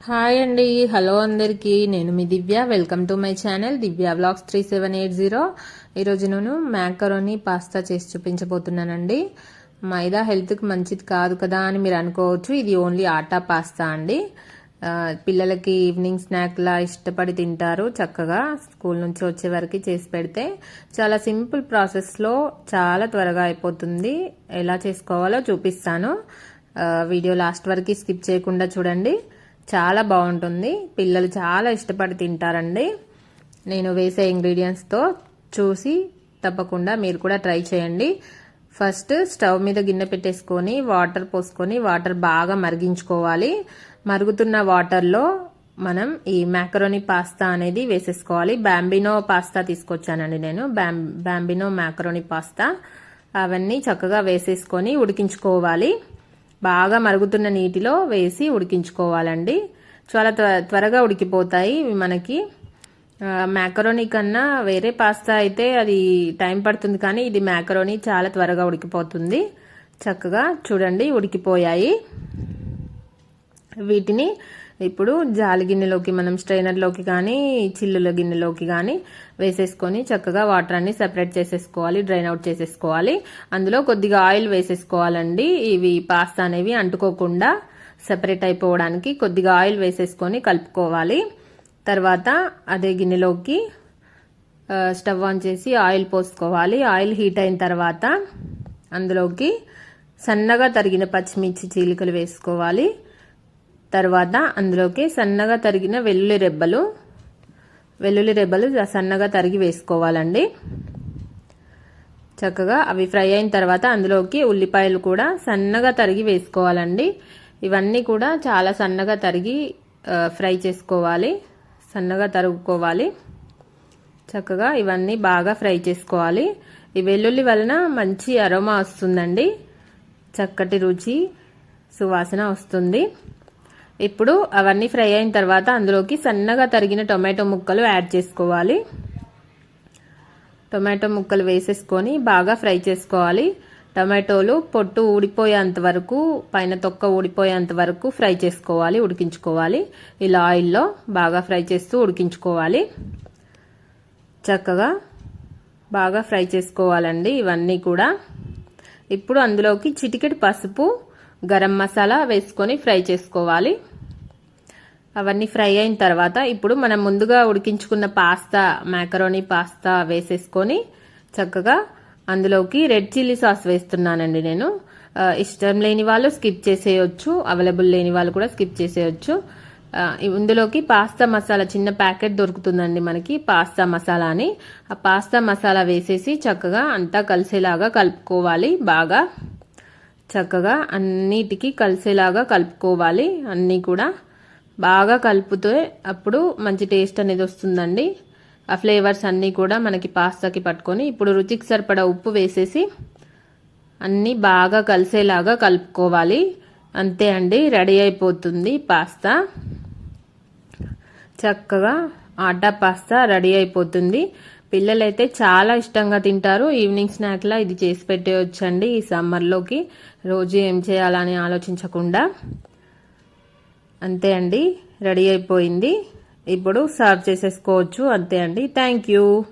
Hi అండి. Hello అందరికీ. నేను మీ Divya. Welcome to my channel Divya vlogs three seven eight zero. ఈరోజు నేను మ్యాకరోని పాస్తా చేసి చూపించబోతున్నానండి. మైదా హెల్త్కి మంచిది కాదు కదా అని మీరు అనుకోవచ్చు. ఇది ఓన్లీ ఆటా పాస్తా అండి. పిల్లలకి ఈవినింగ్ స్నాక్లా ఇష్టపడి తింటారు. చక్కగా స్కూల్ నుంచి వచ్చే వరకు చేసి పెడితే చాలా సింపుల్ ప్రాసెస్లో చాలా త్వరగా అయిపోతుంది. ఎలా చేసుకోవాలో చూపిస్తాను. వీడియో లాస్ట్ వరకు స్కిప్ చేయకుండా చూడండి. చాలా బాగుంటుంది. పిల్లలు చాలా ఇష్టపడి తింటారండి. నేను వేసే ఇంగ్రీడియంట్స్తో చూసి తప్పకుండా మీరు కూడా ట్రై చేయండి. ఫస్ట్ స్టవ్ మీద గిన్నె పెట్టేసుకొని వాటర్ పోసుకొని వాటర్ బాగా మరిగించుకోవాలి. మరుగుతున్న వాటర్లో మనం ఈ మ్యాకరోని పాస్తా అనేది వేసేసుకోవాలి. బ్యాంబినో పాస్తా తీసుకొచ్చానండి నేను. బ్యాంబినో మ్యాకరోని పాస్తా అవన్నీ చక్కగా వేసేసుకొని ఉడికించుకోవాలి. బాగా మరుగుతున్న నీటిలో వేసి ఉడికించుకోవాలండి. చాలా త్వరగా ఉడికిపోతాయి. మనకి మ్యాకరోనీ కన్నా వేరే పాస్తా అయితే అది టైం పడుతుంది కానీ ఇది మ్యాకరోనీ చాలా త్వరగా ఉడికిపోతుంది. చక్కగా చూడండి ఉడికిపోయాయి. వీటిని ఇప్పుడు జాలి గిన్నెలోకి మనం స్ట్రైనర్లోకి కానీ చిల్లుల గిన్నెలోకి కానీ వేసేసుకొని చక్కగా వాటర్ అన్ని సెపరేట్ చేసేసుకోవాలి డ్రైన్ అవుట్ చేసేసుకోవాలి. అందులో కొద్దిగా ఆయిల్ వేసేసుకోవాలండి. ఇవి పాస్తా అనేవి అంటుకోకుండా సెపరేట్ అయిపోవడానికి కొద్దిగా ఆయిల్ వేసేసుకొని కలుపుకోవాలి. తర్వాత అదే గిన్నెలోకి స్టవ్ ఆన్ చేసి ఆయిల్ పోసుకోవాలి. ఆయిల్ హీట్ అయిన తర్వాత అందులోకి సన్నగా తరిగిన పచ్చిమిర్చి చీలికలు వేసుకోవాలి. తర్వాత అందులోకి సన్నగా తరిగిన వెల్లుల్లి రెబ్బలు. వెల్లుల్లి రెబ్బలు సన్నగా తరిగి వేసుకోవాలండి. చక్కగా అవి ఫ్రై అయిన తర్వాత అందులోకి ఉల్లిపాయలు కూడా సన్నగా తరిగి వేసుకోవాలండి. ఇవన్నీ కూడా చాలా సన్నగా తరిగి ఫ్రై చేసుకోవాలి. సన్నగా తరుగుకోవాలి చక్కగా ఇవన్నీ బాగా ఫ్రై చేసుకోవాలి. ఈ వెల్లుల్లి వలన మంచి అరోమా వస్తుందండి. చక్కటి రుచి సువాసన వస్తుంది. ఇప్పుడు అవన్నీ ఫ్రై అయిన తర్వాత అందులోకి సన్నగా తరిగిన టొమాటో ముక్కలు యాడ్ చేసుకోవాలి. టొమాటో ముక్కలు వేసేసుకొని బాగా ఫ్రై చేసుకోవాలి. టమాటోలు పొట్టు ఊడిపోయేంత వరకు పైన తొక్క ఊడిపోయేంత వరకు ఫ్రై చేసుకోవాలి ఉడికించుకోవాలి. ఇలా ఆయిల్లో బాగా ఫ్రై చేస్తూ ఉడికించుకోవాలి. చక్కగా బాగా ఫ్రై చేసుకోవాలండి ఇవన్నీ కూడా. ఇప్పుడు అందులోకి చిటికెడు పసుపు గరం మసాలా వేసుకొని ఫ్రై చేసుకోవాలి. అవన్నీ ఫ్రై అయిన తర్వాత ఇప్పుడు మనం ముందుగా ఉడికించుకున్న పాస్తా మ్యాకరోనీ పాస్తా వేసేసుకొని చక్కగా అందులోకి రెడ్ చిల్లీ సాస్ వేస్తున్నానండి నేను. ఇష్టం లేని వాళ్ళు స్కిప్ చేసేయచ్చు అవైలబుల్ లేని వాళ్ళు కూడా స్కిప్ చేసేయచ్చు. ఇందులోకి పాస్తా మసాలా చిన్న ప్యాకెట్ దొరుకుతుందండి మనకి పాస్తా మసాలా అని ఆ పాస్తా మసాలా వేసేసి చక్కగా అంతా కలిసేలాగా కలుపుకోవాలి బాగా. చక్కగా అన్నిటికీ కలిసేలాగా కలుపుకోవాలి. అన్నీ కూడా బాగా కలుపుతే అప్పుడు మంచి టేస్ట్ అనేది వస్తుందండి. ఆ ఫ్లేవర్స్ అన్నీ కూడా మనకి పాస్తాకి పట్టుకొని ఇప్పుడు రుచికి సరిపడా ఉప్పు వేసేసి అన్నీ బాగా కలిసేలాగా కలుపుకోవాలి. అంతే అండి రెడీ అయిపోతుంది పాస్తా. చక్కగా ఆటా పాస్తా రెడీ అయిపోతుంది. పిల్లలైతే చాలా ఇష్టంగా తింటారు. ఈవినింగ్ స్నాక్లా ఇది చేసి పెట్టేయొచ్చండి ఈ సమ్మర్లోకి. రోజు ఏం చేయాలని ఆలోచించకుండా. అంతే అండి. రెడీ అయిపోయింది. ఇప్పుడు సర్వ్ చేసేసుకోవచ్చు. అంతే అండి. Thank you.